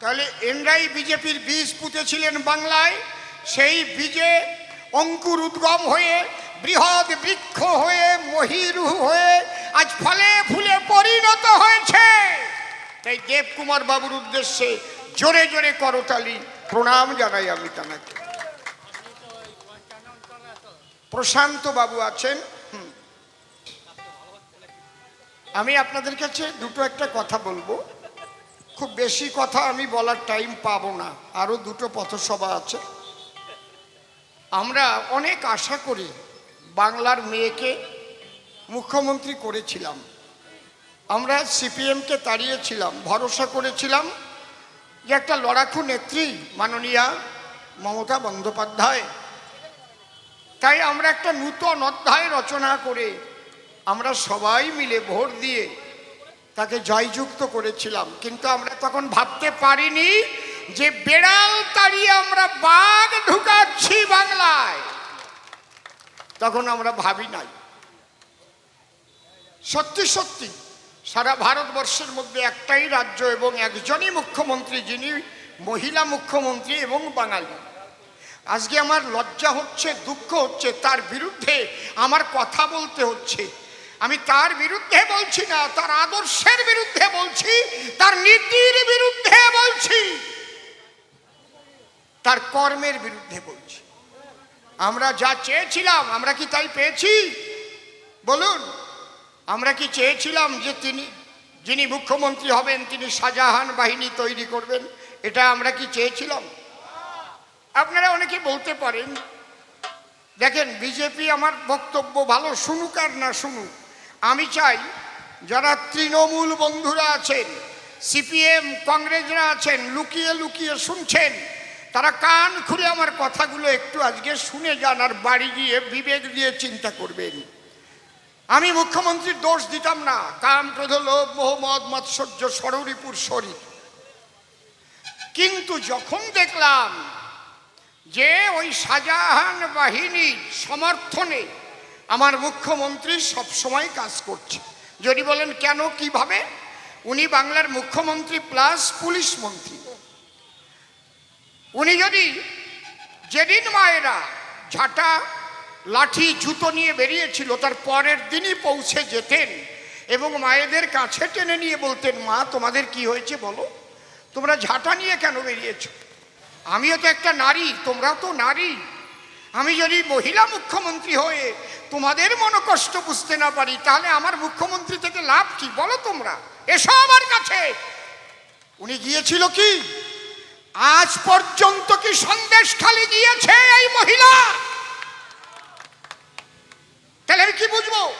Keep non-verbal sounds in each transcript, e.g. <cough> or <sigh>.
তাহলে এনরাই বিজেপির বীজ পুঁতেছিলেন বাংলায়, সেই বীজে অঙ্কুর উদ্গম হয়ে, বৃহৎ বৃক্ষ হয়ে, মহিরু হয়ে, আজ ফলে ফুলে পরিণত হয়েছে। তাই দেবকুমার বাবুর উদ্দেশ্যে জোরে জোরে করতালি, প্রণাম জানাই আমি তাকে প্রশান্ত বাবু আছেন। আমি আপনাদের কাছে দুটো একটা কথা বলব। খুব বেশি কথা আমি বলার টাইম পাবো না। আরও দুটো পথসভা আছে। আমরা অনেক আশা করি বাংলার মেয়েকে মুখ্যমন্ত্রী করেছিলাম। আমরা সিপিএমকে তাড়িয়েছিলাম, ভরসা করেছিলাম যে একটা লড়াকু নেত্রী মাননীয়া মমতা বন্দ্যোপাধ্যায়। তাই আমরা একটা নূতন অধ্যায় রচনা করে আমরা সবাই মিলে ভোট দিয়ে তাকে জয়যুক্ত করেছিলাম। কিন্তু আমরা তখন ভাবতে পারিনি যে বেড়াল তাড়িয়ে আমরা বাঘ ঢুকাচ্ছি বাংলায়। তখন আমরা ভাবি নাই। সত্যি সত্যি, সারা ভারতবর্ষের মধ্যে একটাই রাজ্য এবং একজনই মুখ্যমন্ত্রী যিনি মহিলা মুখ্যমন্ত্রী এবং বাঙালি। আজকে আমার লজ্জা হচ্ছে, দুঃখ হচ্ছে, তার বিরুদ্ধে আমার কথা বলতে হচ্ছে। আমি তার বিরুদ্ধে বলছি না, তার আদর্শের বিরুদ্ধে বলছি, তার নীতির বিরুদ্ধে বলছি। তার কর্মের বিরুদ্ধে বলছি। আমরা যা চেয়েছিলাম, আমরা কি তাই পেয়েছি? বলুন, আমরা কি চেয়েছিলাম যে তিনি, যিনি মুখ্যমন্ত্রী হবেন, তিনি শাহজাহান বাহিনী তৈরি করবেন, এটা আমরা কি চেয়েছিলাম? আপনারা অনেকে বলতে পারেন, দেখেন, বিজেপি আমার বক্তব্য ভালো শুনুক আর না শুনুক আমি চাই যারা তৃণমূল বন্ধুরা আছেন, সিপিএম কংগ্রেসরা আছেন, লুকিয়ে লুকিয়ে শুনছেন, তারা কান খুলে আমার কথাগুলো একটু আজকে শুনে যান আর বাড়ি গিয়ে বিবেক দিয়ে চিন্তা করবেন। আমি মুখ্যমন্ত্রীর দোষ দিতাম না। কাম ক্রোধ লোভ মোহাম্মদ মৎসর্য, সররিপুর শরীর। কিন্তু যখন দেখলাম যে ওই শাহজাহান বাহিনীর সমর্থনে আমার মুখ্যমন্ত্রী সবসময় কাজ করছে। যদি বলেন কেন, কীভাবে? উনি বাংলার মুখ্যমন্ত্রী প্লাস পুলিশ মন্ত্রী। উনি যদি যেদিন মায়েরা ঝাঁটা, লাঠি, জুতো নিয়ে বেরিয়েছিল, তার পরের দিনই পৌঁছে যেতেন এবং মায়েদের কাছে টেনে নিয়ে বলতেন, মা, তোমাদের কি হয়েছে বলো? তোমরা ঝাঁটা নিয়ে কেন বেরিয়েছো? আমিও তো একটা নারী তোমরা তো নারী। আমি যদি মহিলা মুখ্যমন্ত্রী হয়ে তোমাদের মনোকষ্ট বুঝতে না পারি, তাহলে আমার মুখ্যমন্ত্রী থেকে লাভ কি? বলো তোমরা। এসো আমার কাছে। উনি গিয়েছিল কি? আজ পর্যন্ত কি সন্দেশ খালি গিয়েছে এই মহিলা? তাহলে আমি কি বুঝব?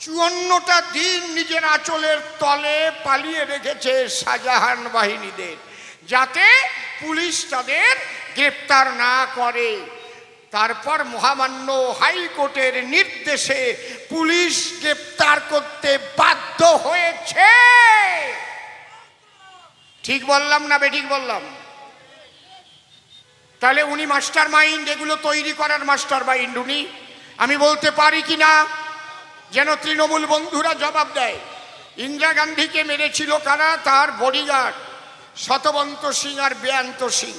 চুয়ান্নটা দিন নিজের আঁচলের তলে পালিয়ে রেখেছে শাহজাহান বাহিনীদের, যাতে পুলিশ তাদের গ্রেপ্তার না করে। তারপর মহামান্য হাইকোর্টের নির্দেশে পুলিশ গ্রেপ্তার করতে বাধ্য হয়েছে। ঠিক বললাম না বেঠিক বললাম? তাহলে উনি মাস্টার মাইন্ড এগুলো তৈরি করার মাস্টার মাইন্ড উনি। আমি বলতে পারি কি না? যেন তৃণমূল বন্ধুরা জবাব দেয়। ইন্দিরা গান্ধীকে মেরেছিল কারা? তার বডিগার্ড, শতবন্ত সিং আর বেয়ান্ত সিং।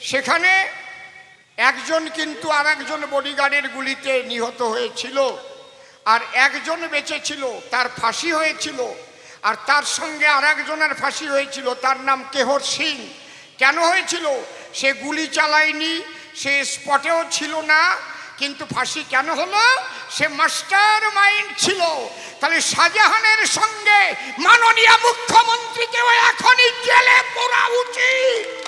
সেখানে একজন কিন্তু আর একজন বডিগার্ডের গুলিতে নিহত হয়েছিল, আর একজন বেঁচে ছিল তার ফাঁসি হয়েছিল, আর তার সঙ্গে আর একজনের ফাঁসি হয়েছিল, তার নাম কেহর সিং। কেন হয়েছিল? সে গুলি চালায়নি, সে স্পটেও ছিল না, কিন্তু ফাঁসি কেন হলো? সে মাস্টার মাইন্ড ছিল। তাহলে শাহজাহানের সঙ্গে মাননীয় মুখ্যমন্ত্রীকেও এখনই জেলে পড়া উচিত।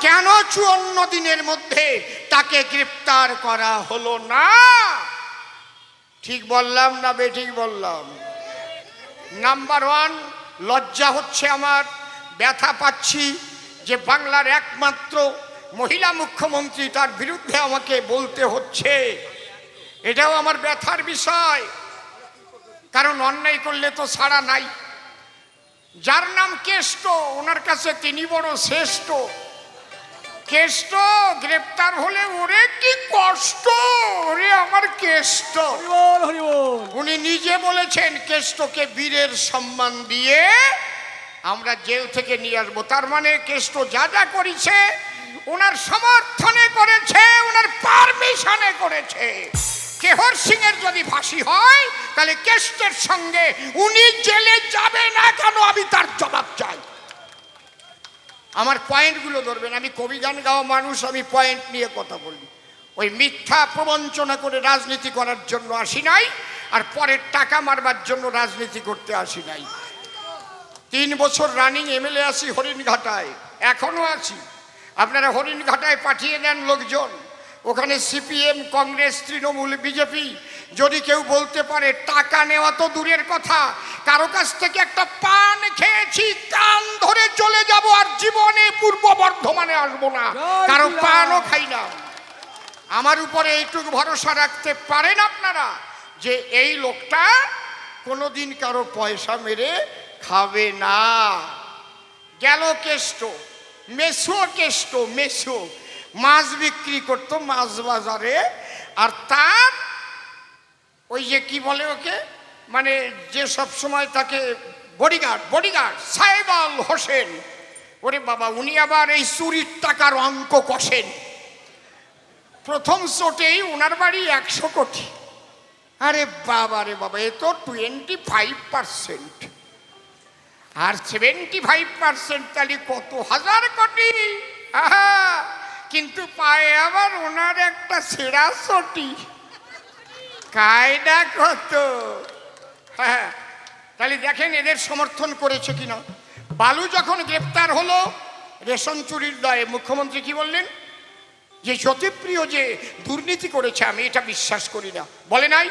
কেন চুয়ান্ন দিনের মধ্যে তাকে গ্রেপ্তার করা হলো না? ঠিক বললাম না বেঠিক বললাম। নাম্বার ওয়ান লজ্জা হচ্ছে আমার, ব্যথা পাচ্ছি যে বাংলার একমাত্র মহিলা মুখ্যমন্ত্রী তার বিরুদ্ধে আমাকে বলতে হচ্ছে। এটাও আমার ব্যথার বিষয়। কারণ অন্যায় করলে তো ছাড়া নাই। যার নাম কেষ্ট, ওনার কাছে তিনি বড় শ্রেষ্ঠ। কেষ্ট গ্রেপ্তার হলে ওরে কি কষ্ট? ওরে আমার কেষ্ট। উনি নিজে বলেছেন কেষ্টকে বীরের সম্মান দিয়ে আমরা জেল থেকে নিয়ে আসব। তার মানে কেষ্ট যা যা করেছে ওনার সমর্থনে করেছে ওনার পারমিশনে করেছে। কেহর সিং এর যদি ফাঁসি হয় তাহলে কেষ্টের সঙ্গে উনি জেলে যাবে না কেন? আমি তার জবাব চাই। আমার পয়েন্টগুলো ধরবেন। আমি কবি গান গাওয়া মানুষ, আমি পয়েন্ট নিয়ে কথা বলি। ওই মিথ্যা প্রবঞ্চনা করে রাজনীতি করার জন্য আসি নাই, আর পরের টাকা মারবার জন্য রাজনীতি করতে আসি নাই। তিন বছর রানিং এমএলএ আছি হরিণঘাটায়, এখনও আছি। আপনারা হরিণঘাটায় পাঠিয়ে দেন লোকজন। ওখানে সিপিএম কংগ্রেস, তৃণমূল বিজেপি যদি কেউ বলতে পারে, টাকা নেওয়া তো দূরের কথা কারও কাছ থেকে একটা পান খেয়েছি কান ধরে চলে যাব আর জীবনে পূর্ব বর্ধমানে আসব না। কারও পানও খাই না। আমার উপরে এইটুকু ভরসা রাখতে পারেন আপনারা যে এই লোকটা কোনোদিন কারও পয়সা মেরে খাবে না। গেল কেষ্ট মেসো কেষ্ট মেসো। মাছ বিক্রি করতো মাছ বাজারে আর তার ওই যে কি বলে ওকে? মানে যে সব সময় তাকে বডিগার্ড বডিগার্ড সাহেবাল হোসেন। ওরে বাবা, উনি আবার এই চুরির টাকার অঙ্ক কষেন। প্রথম চোটেই ওনার বাড়ি একশো কোটি। আরে বাবা রে বাবা, এ তো টোয়েন্টি ফাইভ পার্সেন্ট আর সেভেন্টি ফাইভ পার্সেন্ট তাহলে কত হাজার কোটি? কিন্তু পায়ে আবার ওনার একটা সেরা চটি। কায়দা কত? হ্যাঁ তাহলে দেখেন এদের সমর্থন করেছে কিনা। বালু যখন গ্রেপ্তার হলো রেশন চুরির দায়ে মুখ্যমন্ত্রী কি বললেন? যে জ্যোতিপ্রিয় যে দুর্নীতি করেছে আমি এটা বিশ্বাস করি না। বলে নাই?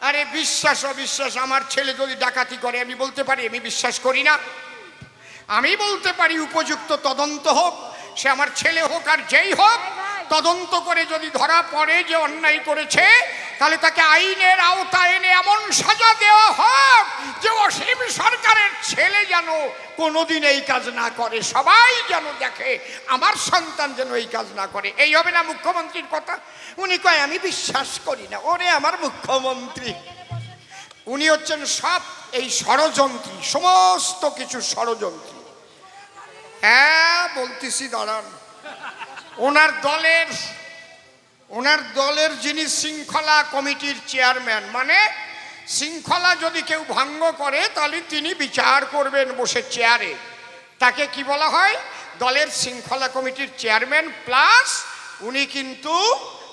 আরে বিশ্বাস অবিশ্বাস আমার ছেলে যদি ডাকাতি করে আমি বলতে পারি আমি বিশ্বাস করি না। আমি বলতে পারি উপযুক্ত তদন্ত হোক সে আমার ছেলে হোক আর যেই হোক তদন্ত করে যদি ধরা পড়ে যে অন্যায় করেছে তাহলে তাকে আইনের আওতায় এনে এমন সাজা দেওয়া হোক যে অসীম সরকারের ছেলে যেন কোনোদিন এই কাজ না করে। সবাই যেন দেখে, আমার সন্তান যেন এই কাজ না করে। এই হবে না মুখ্যমন্ত্রীর কথা? উনি কয়, আমি বিশ্বাস করি না। ওরে আমার মুখ্যমন্ত্রী। উনি হচ্ছেন সব এই ষড়যন্ত্রী, সমস্ত কিছু ষড়যন্ত্রী। হ্যাঁ বলতেছি, দাঁড়ান। ওনার দলের ওনার দলের যিনি শৃঙ্খলা কমিটির চেয়ারম্যান মানে শৃঙ্খলা যদি কেউ ভঙ্গ করে, তাহলে তিনি বিচার করবেন বসে চেয়ারে। তাকে কি বলা হয়? দলের শৃঙ্খলা কমিটির চেয়ারম্যান প্লাস উনি কিন্তু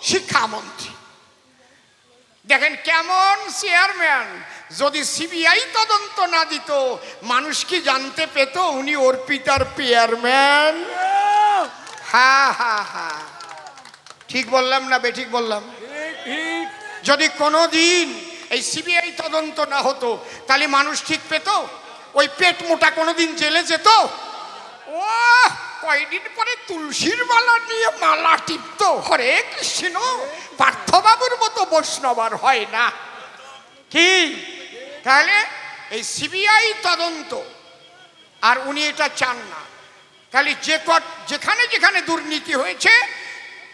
শিক্ষামন্ত্রী। দেখেন কেমন চেয়ারম্যান, যদি সিবিআই তদন্ত না দিত, মানুষ কি জানতে পেত উনি অর্পিতার চেয়ারম্যান? হা হা হা ঠিক বললাম না বেঠিক বললাম? যদি কোনো দিন এই সিবিআই তদন্ত না হতো তাহলে মানুষ ঠিক পেত? ওই পেট মোটা কোনো দিন জেলে যেত? ও কয়দিন পরে তুলসীর মালা নিয়ে মালা টিপতো। হরে কৃষ্ণ পার্থবাবুর মতো বৈষ্ণবার হয় না। কি? তাহলে এই সিবিআই তদন্ত আর উনি এটা চান না। তাহলে যে কট যেখানে যেখানে দুর্নীতি হয়েছে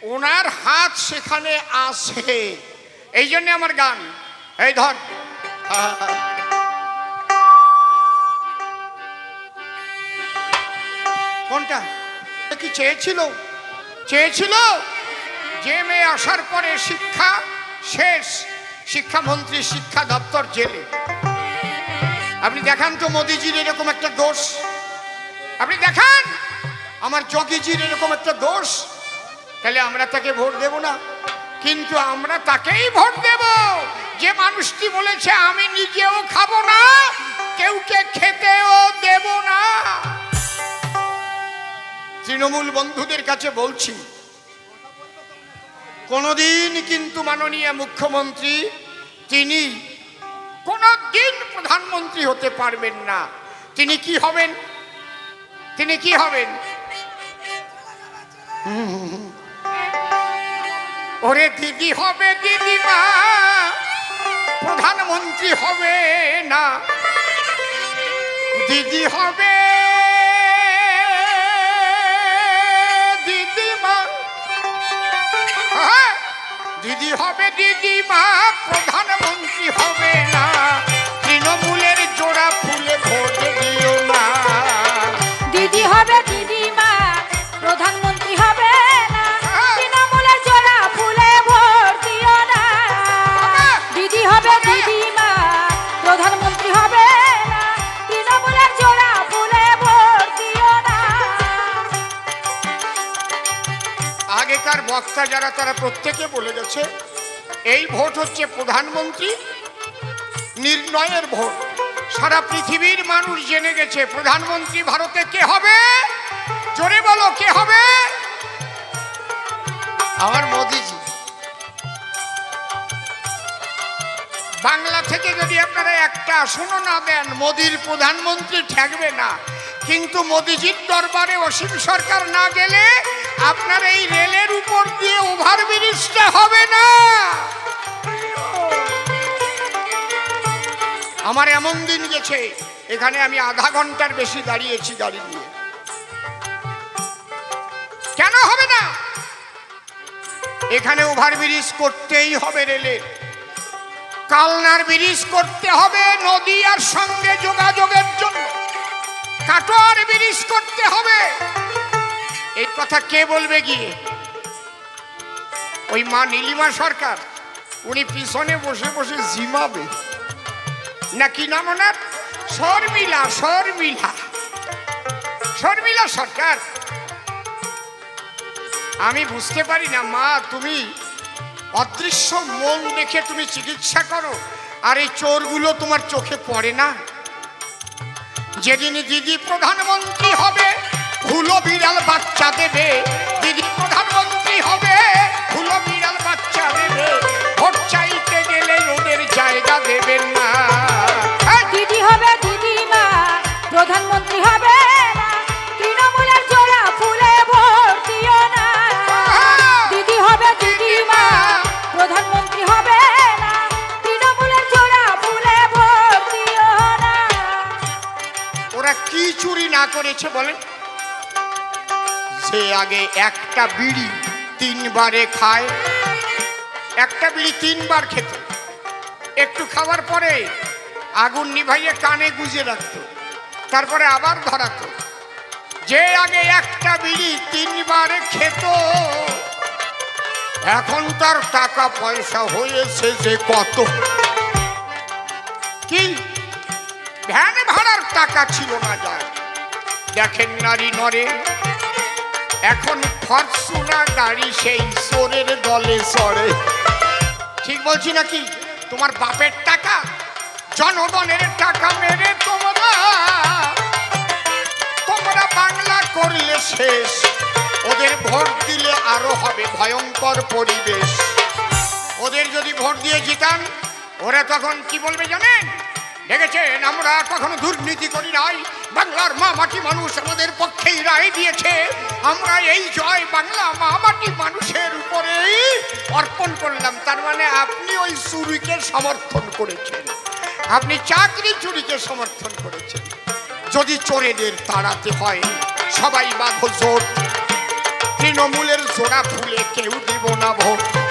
ওনার হাত সেখানে আছে। এই জন্য আমার গান। এই ধর। কোনটা? কি চেয়েছিল? চেয়েছিল যে মেয়ে আসার পরে শিক্ষা শেষ, শিক্ষামন্ত্রী শিক্ষা দপ্তর জেলে। আপনি দেখান তো মোদিজির এরকম একটা দোষ। আপনি দেখান, আমার যোগীজির এরকম একটা দোষ। তাহলে আমরা তাকে ভোট দেব না। কিন্তু আমরা তাকেই ভোট দেব। যে মানুষটি বলেছে আমি নিজেও খাব না কেউকে খেতেও দেব না। তৃণমূল বন্ধুদের কাছে বলছি কোনোদিন কিন্তু মাননীয় মুখ্যমন্ত্রী তিনি কোনোদিন প্রধানমন্ত্রী হতে পারবেন না। তিনি কি হবেন? তিনি কি হবেন? <laughs> ওরে দিদি হবে দিদিমা প্রধানমন্ত্রী হবে না। দিদি হবে দিদিমা হ্যাঁ, দিদি হবে দিদিমা প্রধানমন্ত্রী হবে না। তৃণমূলের জোড়া ফুলে ভোট দিও না দিদি হবে বক্তা যারা তারা প্রত্যেকে বলে গেছে, এই ভোট হচ্ছে প্রধানমন্ত্রী, নির্ণয়ের ভোট। সারা পৃথিবীর মানুষ জেনে গেছে, প্রধানমন্ত্রী ভারতে কে হবে? জোরে বলো, কে হবে? আমার মোদিজি। বাংলা থেকে যদি আপনারা একটা আসনও না দেন, মোদির প্রধানমন্ত্রী ঠেকবে না। কিন্তু মোদিজির দরবারে অসীম সরকার না গেলে আপনার এই রেলের উপর দিয়ে ওভার ব্রিজটা হবে না। আমার এমন দিন গেছে, এখানে আমি আধা ঘণ্টার বেশি দাঁড়িয়েছি গাড়ি নিয়ে। কেন হবে না? এখানে ওভার ব্রিজ করতেই হবে রেলের কালনার ব্রিজ করতে হবে নদী আর সঙ্গে যোগাযোগের জন্য। কাটোয়ার ব্রিজ করতে হবে। কথা কে বলবে গিয়ে? ওই মা নীলিমা সরকার, উনি পিছনে বসে বসে জিমাবে। না কি নাম ওনার? শর্মিলা শর্মিলা। শর্মিলা সরকার। আমি বুঝতে পারি না, মা, তুমি অদৃশ্য মন দেখে তুমি চিকিৎসা করো, আর এই চোরগুলো তোমার চোখে পড়ে না। যেদিন দিদি প্রধানমন্ত্রী হবে হুলো বিড়াল বাচ্চা দেবে। দিদি প্রধানমন্ত্রী হবে হুলো বিড়াল বাচ্চা দেবে। ভোট চাইতে গেলে ওদের জায়গা দেবেন না। দিদি হবে দিদিমা প্রধানমন্ত্রী হবে তৃণমূলের জোড়া ফুলে ভোট দিও না। দিদি হবে দিদিমা প্রধানমন্ত্রী হবে ফুলে ওরা কি চুরি না করেছে বলেন? সে আগে একটা বিড়ি তিনবারে খায়। একটা বিড়ি তিনবার খেত। একটু খাওয়ার পরে আগুন নিভাইয়ে কানে গুজে রাখতো। তারপরে আবার ধরাতো যে আগে একটা বিড়ি তিনবারে খেত, এখন তার টাকা পয়সা হয়েছে যে কত। কি? ভ্যান ভাড়ার টাকা ছিল না যায় দেখেন নারী নরে এখন ফরচুনা গাড়ি সেই সোরের দলে সরে ঠিক বলছি নাকি? তোমার বাপের টাকা, জনগণের টাকা মেরে তোমরা। তোমরা বাংলা করলে শেষ, ওদের ভোট দিলে আরও হবে ভয়ঙ্কর পরিবেশ। ওদের যদি ভোট দিয়ে জিতান, ওরা তখন কি বলবে জানেন? দেখেছেন, আমরা কখনো দুর্নীতি করি নাই। বাংলার মা মাটি মানুষ আমাদের পক্ষেই রায় দিয়েছে। আমরা এই জয় বাংলা মা মাটি মানুষের উপরেই অর্পণ করলাম। তার মানে আপনি ওই চুরিকে সমর্থন করেছেন। আপনি চাকরি চুরিকে সমর্থন করেছেন। যদি চোরেদের তাড়াতে হয়, সবাই বাঁধো জোট। তৃণমূলের জোড়া ফুলে কেউ দিব না ভোট।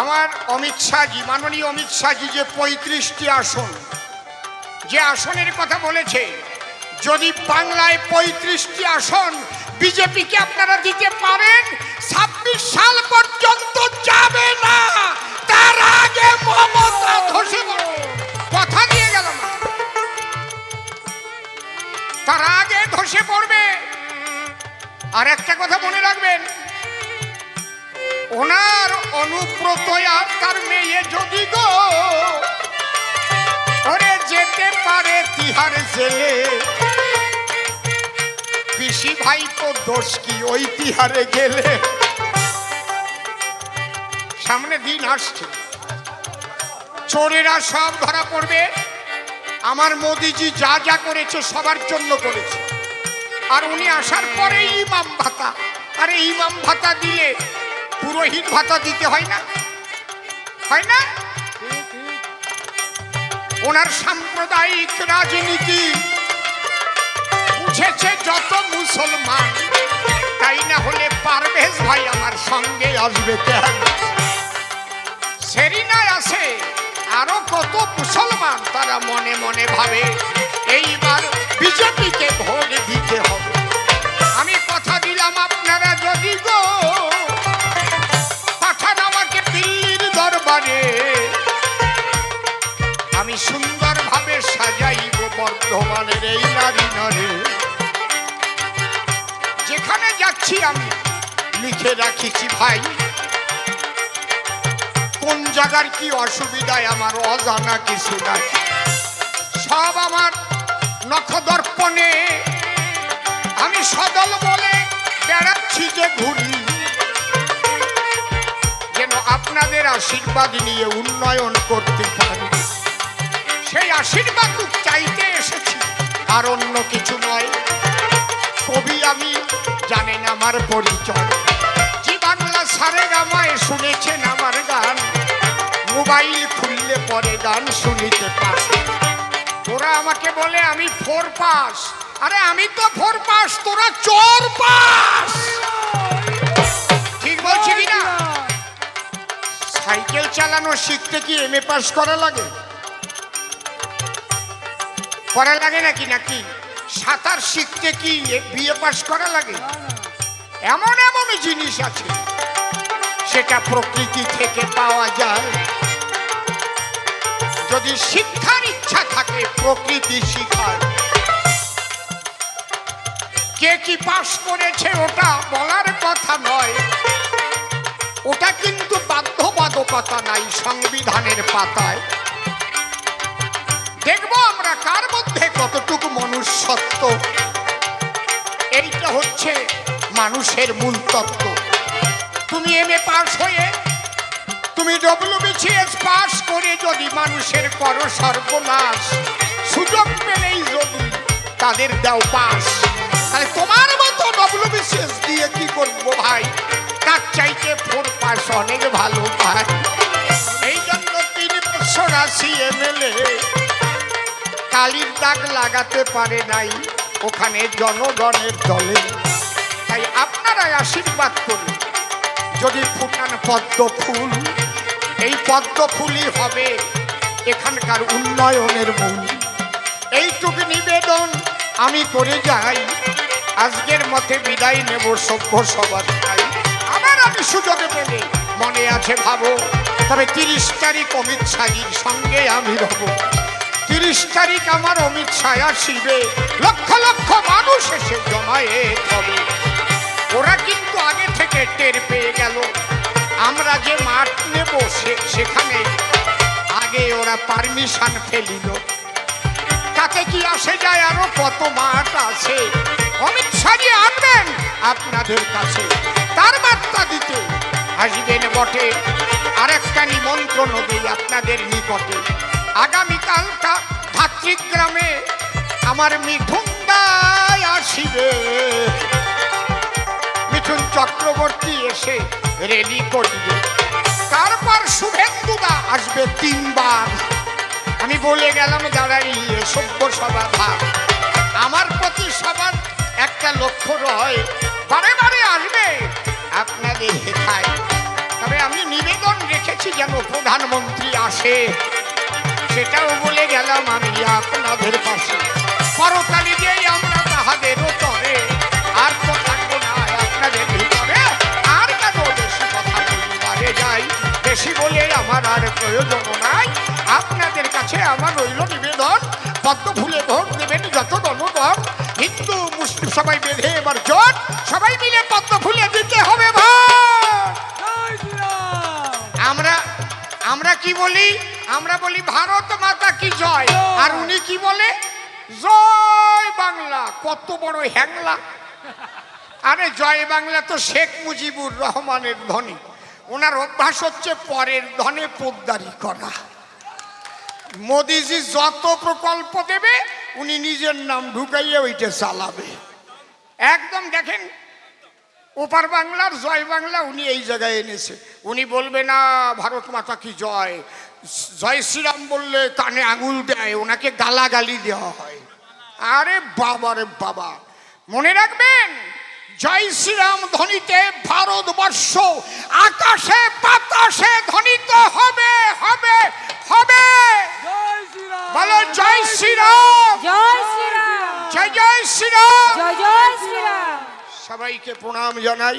আমার অমিত শাহজি, মাননীয় অমিত শাহজি যে পঁয়ত্রিশটি আসন, যে আসনের কথা বলেছে, যদি বাংলায় পঁয়ত্রিশটি আসন বিজেপিকে আপনারা দিতে পারেন, ছাব্বিশ সাল পর্যন্ত যাবে না। তার আগে মমতা ধসে কথা দিয়ে গেল তার আগে ধসে পড়বে। আর একটা কথা মনে রাখবেন ওনার অনুব্রত আর তার মেয়ে যদি গো। ওরে যেতে পারে তিহার জেলে। পিসি ভাই তো দোষ কি ওই তিহারে গেলে? সামনে দিন আসছে। চোরেরা সব ধরা পড়বে। আমার মোদিজি যা যা করেছে সবার জন্য করেছে। আর উনি আসার পরে ইমাম ভাতা। আরে ইমাম ভাতা দিলে পুরোহিত ভাতা দিতে হয় না? হয় না? ওনার সাম্প্রদায়িক রাজনীতি বুঝেছে যত মুসলমান, তাই না হলে পারভেজ ভাই আমার সঙ্গে আসবে কেন? সেরিনায় আছে আরও কত মুসলমান, তারা মনে মনে ভাবে এইবার বিজেপিকে ভোট দিতে হবে। যেখানে আমি, লিখে রাখিছি ভাই। কোন জায়গার কি অসুবিধায় আমার অজানা কিছু নাই। সব আমার নখদর্পণে আমি সদল বলে বেড়াচ্ছি যে ঘুরি। যেন আপনাদের আশীর্বাদ নিয়ে উন্নয়ন করতে পারি। সেই আশীর্বাদ চাইতে এসেছি, আর অন্য কিছু নয় কবি আমি জানেন আমার পরিচয়। জি বাংলা সারে গামায় শুনেছেন আমার গান। মোবাইল খুললে পরে গান শুনিতে পারে ওরা আমাকে বলে আমি ফোর পাস। আরে আমি তো ফোর পাস, তোরা চোর পাস। ঠিক বলছি কি না? সাইকেল চালানো শিখতে কি এম এ পাস করা লাগে? করা লাগে নাকি নাকি? সাঁতার শিখতে কি বিএ পাস করা লাগে? এমন এমন জিনিস আছে, সেটা প্রকৃতি থেকে পাওয়া যায়। যদি শিক্ষার ইচ্ছা থাকে, প্রকৃতি শিখায়। কে কি পাস করেছে ওটা বলার কথা নয়। ওটা কিন্তু বাধ্যবাধকতা নাই সংবিধানের পাতায়। আমরা কার মধ্যে কতটুকু মনুষ্যত্ব? এইটা হচ্ছে মানুষের মূল তত্ত্ব তুমি এম এ পাস হয়ে, তুমি ডব্লিউবিসিএস পাস করে যদি মানুষের করো সর্বনাশ, সুযোগ পেলেই যদি তাদের দাও পাস তাহলে তোমার মতো ডব্লিউবিসিএস দিয়ে কি করব ভাই? তার চাইতে ফোর পাস অনেক ভালো, ভাই। এই জন্য তিন বছর আসি এমএলএ কালির দাগ লাগাতে পারে নাই ওখানে জনগণের দলে। তাই আপনারাই আশীর্বাদ করুন। যদি ফুটান পদ্ম ফুল, এই পদ্ম ফুলই হবে এখানকার উন্নয়নের মূল। এইটুকু নিবেদন আমি করে যাই। আজকের মতে বিদায় নেব সভ্য সবার আবার আমি সুযোগে পেলে মনে আছে ভাবো, তবে তিরিশ তারিখ অমিত সঙ্গে আমি রব। তিরিশ তারিখ আমার অমিত শাহ আসিবে। লক্ষ লক্ষ মানুষ এসে জমায়েত হবে। ওরা কিন্তু আগে থেকে টের পেয়ে গেল। আমরা যে মাঠ নেব সেখানে আগে ওরা পারমিশন ফেলিল। তাতে কি আসে যায় আরও কত মাঠ আছে? অমিত শাহজি আনবেন আপনাদের কাছে, তার বার্তা দিতে। আসবেন বটে। আরেকটা নিমন্ত্রণ দিই আপনাদের নিকটে। আগামীকালটা ধাত্রিগ্রামে আমার মিঠুন দায় আসিবে। মিঠুন চক্রবর্তী এসে রেলি করবে। তারপর শুভেন্দুদা আসবে তিনবার। আমি বলে গেলাম দাঁড়াইয়ে সভ্য সভা ভাব আমার প্রতি সবার একটা লক্ষ্য রয়। বারে বারে আসবে আপনাদের হেথায়। তবে আমি নিবেদন রেখেছি যেন প্রধানমন্ত্রী আসে। সেটাও বলে গেলাম আমি আপনাদের পাশে। পরকালে যেই আমরা তাহাদেরও তরে আর তো থাকব না আপনাদের ভিতরে আর কেন বেশি কথা বলিবারে যাই? বেশি বলে আমার আর প্রয়োজন নাই। আপনাদের কাছে আমার রইল নিবেদন। পদ্ম ফুলে ভোট দেবেন যত জনগণ হিন্দু মুসলিম সবাই বেঁধে এবার জোট। সবাই মিলে পদ্ম ফুলে দিতে হবে শ্রীরাম আমরা আমরা কি বলি? আমরা বলি ভারত মাতা কি জয়? আর উনি কি বলে? জয় বাংলা কত বড় হ্যাংলা। আরে জয় বাংলা তো শেখ মুজিবুর রহমানের ধ্বনি। ওনার অভ্যাস হচ্ছে পরের ধনে পোদ্দারি করা। মোদিজি যত প্রকল্প দেবে উনি নিজের নাম ঢুকাইয়ে ওইটা চালাবে। একদম দেখেন ওপার বাংলার জয় বাংলা উনি এই জায়গায় এনেছে। উনি বলবে না ভারত মাতা কি জয়? জয় শ্রীরাম বললে কানে আঙুল দেয় ওনাকে গালাগালি দেওয়া হয়। আরে বাবা রে বাবা। মনে রাখবেন জয় শ্রীরাম ধ্বনিতে ভারতবর্ষ আকাশে বাতাসে ধ্বনিত হবে হবে হবে। জয় বলো জয় শ্রীরাম। জয় শ্রীরাম। জয় জয় শ্রীরাম। জয় জয় শ্রীরাম। সবাইকে প্রণাম জানাই।